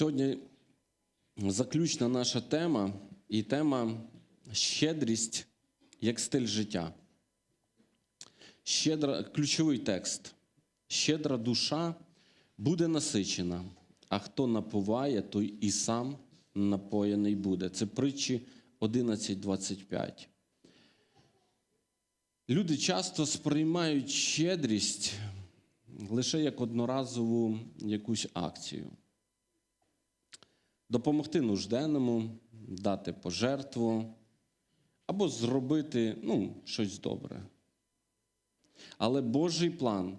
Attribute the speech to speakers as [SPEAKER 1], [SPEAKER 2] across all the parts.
[SPEAKER 1] Сьогодні заключна наша тема і тема щедрість як стиль життя. Щедра, ключовий текст. Щедра душа буде насичена, а хто напуває, той і сам напоєний буде. Це притчі 11.25. Люди часто сприймають щедрість лише як одноразову якусь акцію. Допомогти нужденному, дати пожертву або зробити ну, щось добре. Але Божий план,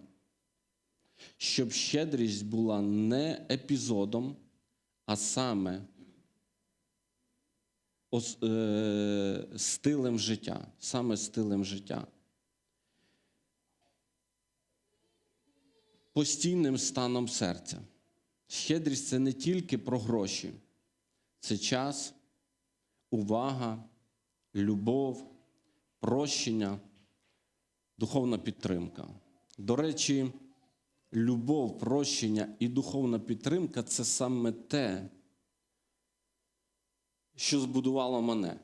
[SPEAKER 1] щоб щедрість була не епізодом, а саме е, стилем життя, саме стилем життя. Постійним станом серця. Щедрість це не тільки про гроші, це час, увага, любов, прощення, духовна підтримка. До речі, любов, прощення і духовна підтримка це саме те, що збудувало мене,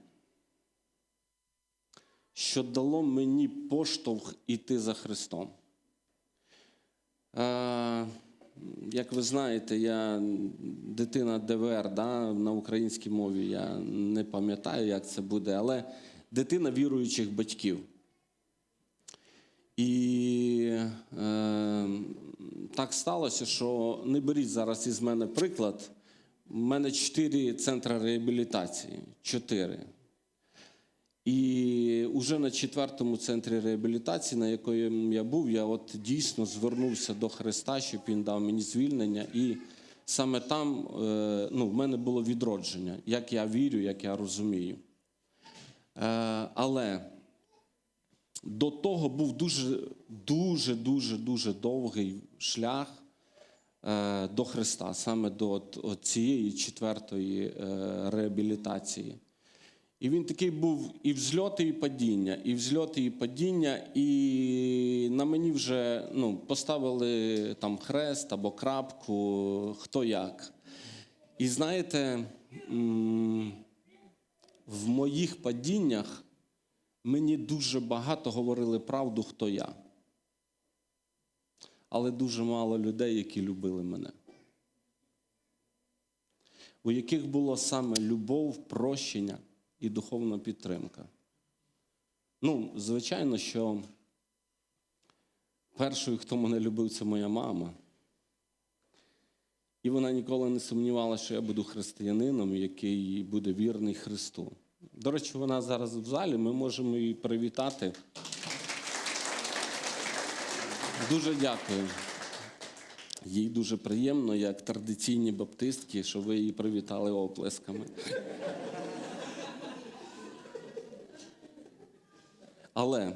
[SPEAKER 1] що дало мені поштовх іти за Христом. Е, Як ви знаєте, я дитина ДВР да, на українській мові. Я не пам'ятаю, як це буде, але дитина віруючих батьків. І е, так сталося, що не беріть зараз із мене приклад. У мене чотири центри реабілітації. Чотири. І вже на четвертому центрі реабілітації, на якому я був, я от дійсно звернувся до Христа, щоб він дав мені звільнення. І саме там е, ну, в мене було відродження, як я вірю, як я розумію. Е, Але до того був дуже, дуже, дуже, дуже довгий шлях е, до Христа, саме до цієї четвертої реабілітації. І він такий був і взльоти, і падіння, і взльоти, і падіння, і на мені вже ну, поставили там хрест або крапку, хто як. І знаєте, в моїх падіннях мені дуже багато говорили правду, хто я. Але дуже мало людей, які любили мене. У яких було саме любов, прощення і духовна підтримка. Ну, звичайно, що першою, хто мене любив, це моя мама. І вона ніколи не сумнівалася, що я буду християнином, який буде вірний Христу. До речі, вона зараз в залі, ми можемо її привітати. Дуже дякую. Їй дуже приємно, як традиційні баптистки, що ви її привітали оплесками. Але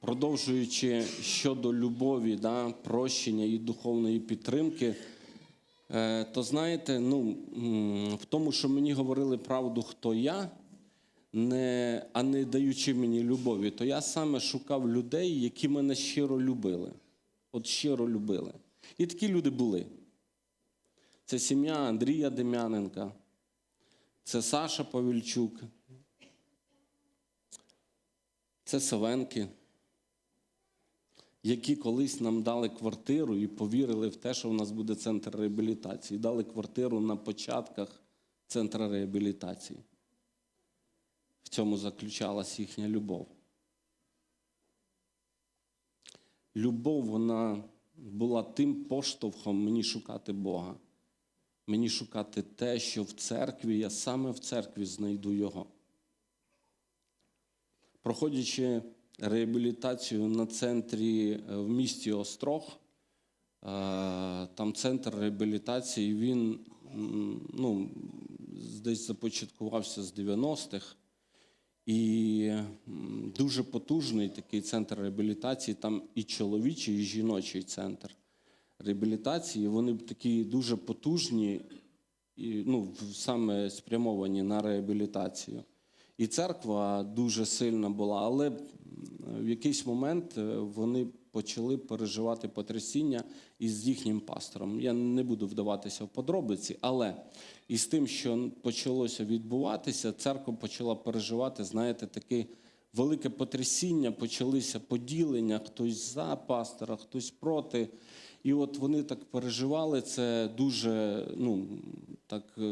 [SPEAKER 1] продовжуючи щодо любові, да, прощення і духовної підтримки, е, то знаєте, ну, в тому, що мені говорили правду, хто я, не, а не даючи мені любові, то я саме шукав людей, які мене щиро любили. От щиро любили. І такі люди були. Це сім'я Андрія Дем'яненка, це Саша Павільчук, це Савенки, які колись нам дали квартиру і повірили в те, що в нас буде центр реабілітації. Дали квартиру на початках центру реабілітації. В цьому заключалась їхня любов. Любов, вона була тим поштовхом мені шукати Бога. Мені шукати те, що в церкві, я саме в церкві знайду Його проходячи реабілітацію на центрі е, в місті Острог, е, там центр реабілітації, він ну, десь започаткувався з 90-х. І дуже потужний такий центр реабілітації, там і чоловічий, і жіночий центр реабілітації. Вони такі дуже потужні, і, ну, саме спрямовані на реабілітацію. І церква дуже сильна була, але в якийсь момент е, вони почали переживати потрясіння із їхнім пастором. Я не буду вдаватися в подробиці, але із тим, що почалося відбуватися, церква почала переживати, знаєте, таке велике потрясіння, почалися поділення, хтось за пастора, хтось проти. І от вони так переживали це дуже ну, так, е,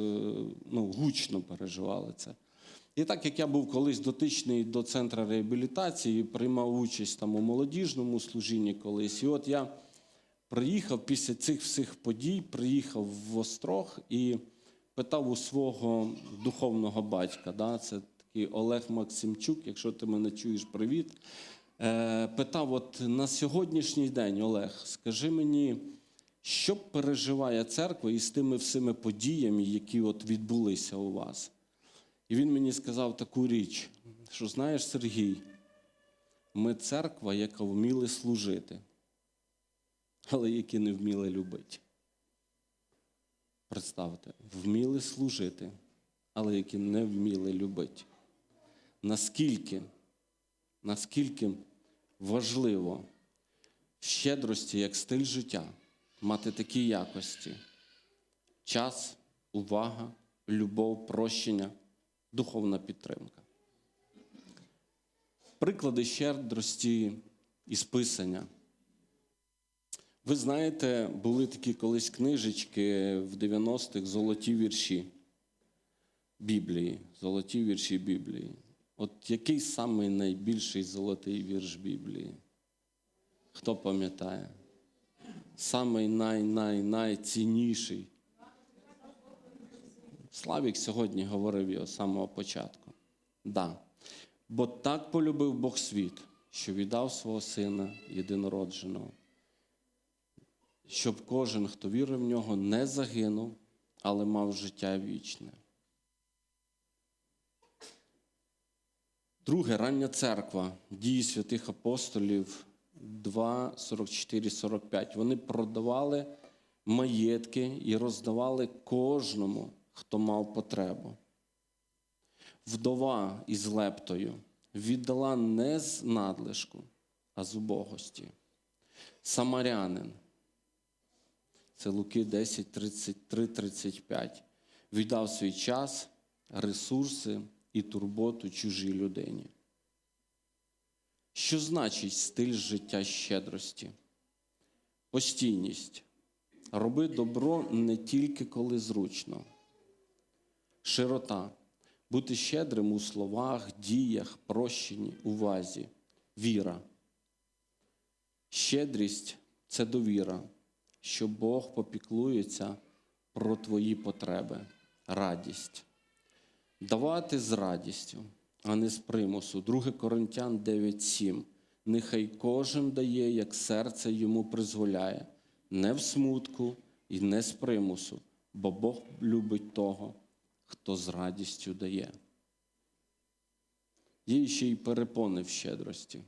[SPEAKER 1] ну, гучно переживали це. І так як я був колись дотичний до центру реабілітації, приймав участь там у молодіжному служінні колись. І от я приїхав після цих всіх подій, приїхав в Острог і питав у свого духовного батька. Да, це такий Олег Максимчук, якщо ти мене чуєш, привіт. Е, питав: от на сьогоднішній день, Олег, скажи мені, що переживає церква із тими всіми подіями, які от відбулися у вас? І він мені сказав таку річ, що знаєш, Сергій, ми церква, яка вміли служити, але які не вміли любити. Представте, вміли служити, але які не вміли любити. Наскільки, наскільки важливо в щедрості як стиль життя мати такі якості: час, увага, любов, прощення духовна підтримка. Приклади щедрості із писання. Ви знаєте, були такі колись книжечки в 90-х золоті вірші Біблії. Золоті вірші Біблії. От який самий найбільший золотий вірш Біблії? Хто пам'ятає? Самий най-най-найцінніший. Славік сьогодні говорив його з самого початку. Да. Бо так полюбив Бог світ, що віддав свого сина єдинородженого, щоб кожен, хто вірив в нього, не загинув, але мав життя вічне. Друге, рання церква, дії святих апостолів 2, 44, 45. Вони продавали маєтки і роздавали кожному хто мав потребу. Вдова із лептою віддала не з надлишку, а з убогості. Самарянин, це Луки 10, 33, 35, віддав свій час, ресурси і турботу чужій людині. Що значить стиль життя щедрості? Постійність. Роби добро не тільки коли зручно широта, бути щедрим у словах, діях, прощенні, увазі, віра. Щедрість це довіра, що Бог попіклується про твої потреби, радість. Давати з радістю, а не з примусу. 2 Коринтян 9:7. Нехай кожен дає, як серце йому призволяє, не в смутку і не з примусу, бо Бог любить того, хто з радістю дає. Є ще й перепони в щедрості.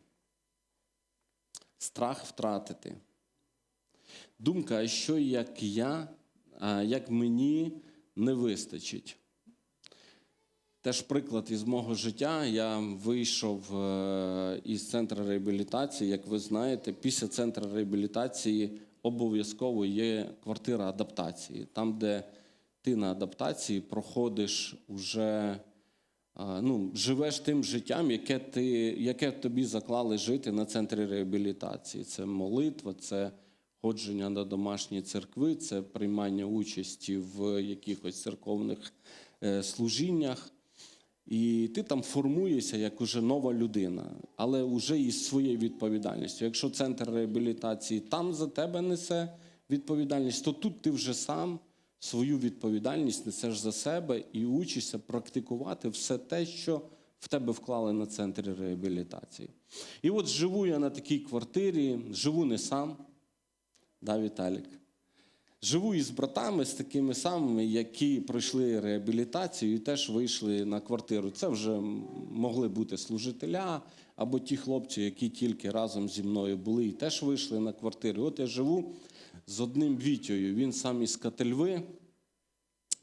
[SPEAKER 1] Страх втратити. Думка, а що як я, як мені не вистачить. Теж приклад із мого життя. Я вийшов е, із центру реабілітації. Як ви знаєте, після центру реабілітації обов'язково є квартира адаптації, там, де ти на адаптації проходиш уже, ну, живеш тим життям, яке ти, яке тобі заклали жити на центрі реабілітації. Це молитва, це ходження на домашні церкви, це приймання участі в якихось церковних е, служіннях. І ти там формуєшся як уже нова людина, але вже із своєю відповідальністю. Якщо центр реабілітації там за тебе несе відповідальність, то тут ти вже сам свою відповідальність несеш за себе і учишся практикувати все те, що в тебе вклали на центрі реабілітації. І от живу я на такій квартирі, живу не сам, да, Віталік? Живу із братами, з такими самими, які пройшли реабілітацію і теж вийшли на квартиру. Це вже могли бути служителя або ті хлопці, які тільки разом зі мною були і теж вийшли на квартиру. От я живу з одним Вітєю. Він сам із Кательви,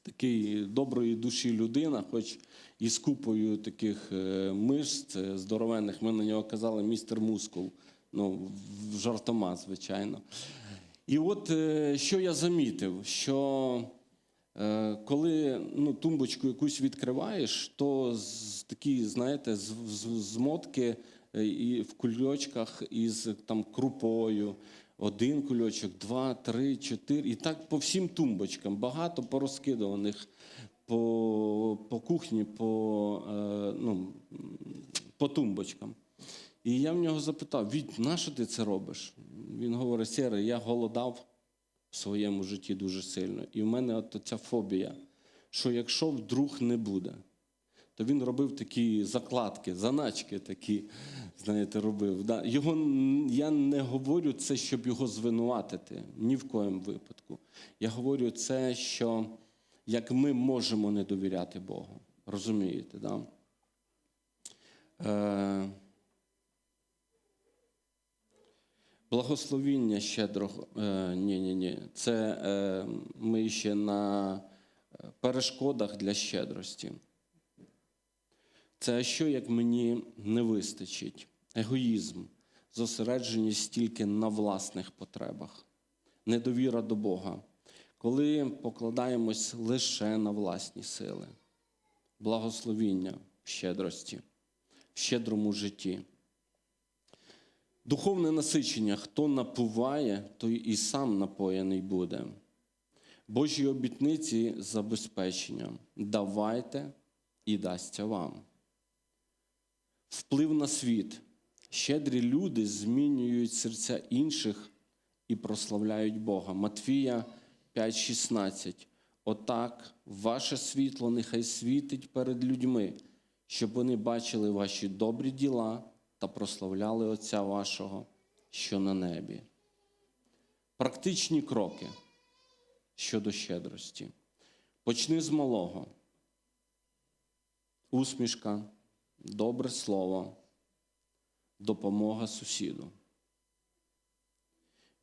[SPEAKER 1] такий доброї душі людина, хоч із купою таких е, мишць здоровенних. Ми на нього казали містер Мускул. Ну, жартома, звичайно. І от е, що я замітив, що е, коли ну, тумбочку якусь відкриваєш, то такі, знаєте, змотки е, і в кульочках із там крупою. Один кульочок, два, три, чотири. І так по всім тумбочкам. Багато порозкидуваних по, по кухні, по, е, ну, по тумбочкам. І я в нього запитав: Віть, на що ти це робиш? Він говорить: Сєре, я голодав в своєму житті дуже сильно. І в мене от ця фобія, що якщо вдруг не буде, то він робив такі закладки, заначки такі, знаєте, робив. Його, я не говорю це, щоб його звинуватити, ні в коєму випадку. Я говорю це, що як ми можемо не довіряти Богу. Розумієте, да? Е, Благословіння щедрого. Е, ні, ні, ні. Це е, ми ще на е, перешкодах для щедрості. Це що, як мені не вистачить? Егоїзм, зосередженість тільки на власних потребах, недовіра до Бога, коли покладаємось лише на власні сили, благословіння в щедрості, в щедрому житті. Духовне насичення, хто напуває, той і сам напоєний буде. Божі обітниці забезпечення. Давайте і дасться вам. Вплив на світ. Щедрі люди змінюють серця інших і прославляють Бога. Матвія 5,16. Отак, ваше світло нехай світить перед людьми, щоб вони бачили ваші добрі діла та прославляли Отця вашого, що на небі. Практичні кроки щодо щедрості. Почни з малого. Усмішка, добре слово, допомога сусіду.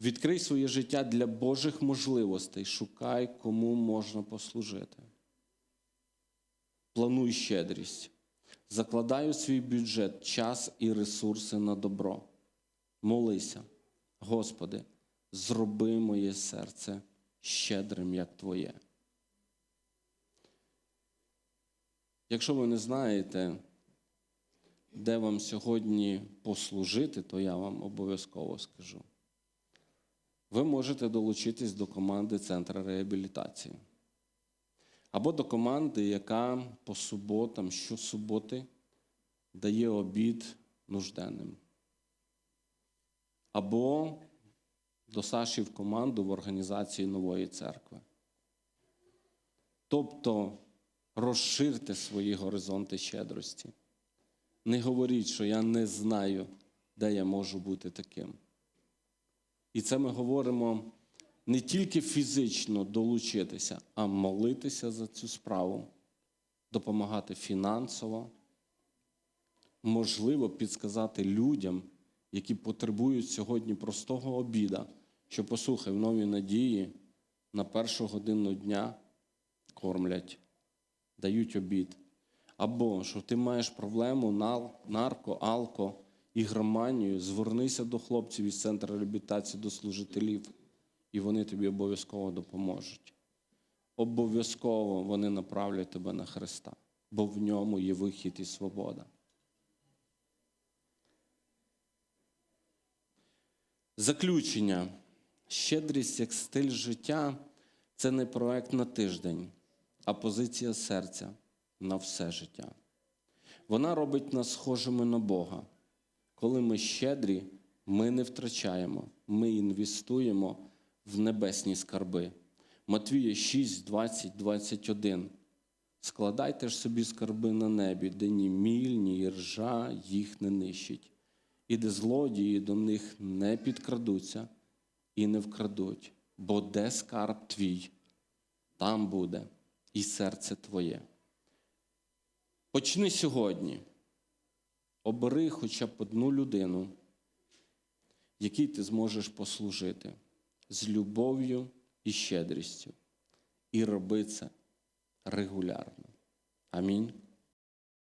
[SPEAKER 1] Відкрий своє життя для Божих можливостей, шукай, кому можна послужити. Плануй щедрість. Закладай у свій бюджет час і ресурси на добро. Молися, Господи, зроби моє серце щедрим, як Твоє. Якщо ви не знаєте, де вам сьогодні послужити, то я вам обов'язково скажу. Ви можете долучитись до команди Центру реабілітації або до команди, яка по суботам, щосуботи дає обід нужденним. Або до Саші в команду в організації нової церкви. Тобто розширте свої горизонти щедрості. Не говоріть, що я не знаю, де я можу бути таким. І це ми говоримо не тільки фізично долучитися, а молитися за цю справу, допомагати фінансово, можливо, підсказати людям, які потребують сьогодні простого обіда, що послухай, в новій надії на першу годину дня кормлять, дають обід. Або що ти маєш проблему нарко, алко, ігроманію, звернися до хлопців із центру реабілітації, до служителів, і вони тобі обов'язково допоможуть. Обов'язково вони направлять тебе на Христа, бо в ньому є вихід і свобода. Заключення. Щедрість як стиль життя це не проект на тиждень, а позиція серця на все життя. Вона робить нас схожими на Бога. Коли ми щедрі, ми не втрачаємо, ми інвестуємо в небесні скарби. Матвія 6, 20, 21. Складайте ж собі скарби на небі, де ні міль, ні ржа їх не нищить, і де злодії до них не підкрадуться і не вкрадуть, бо де скарб твій, там буде і серце твоє. Почни сьогодні. Обери хоча б одну людину, якій ти зможеш послужити з любов'ю і щедрістю. І роби це регулярно. Амінь.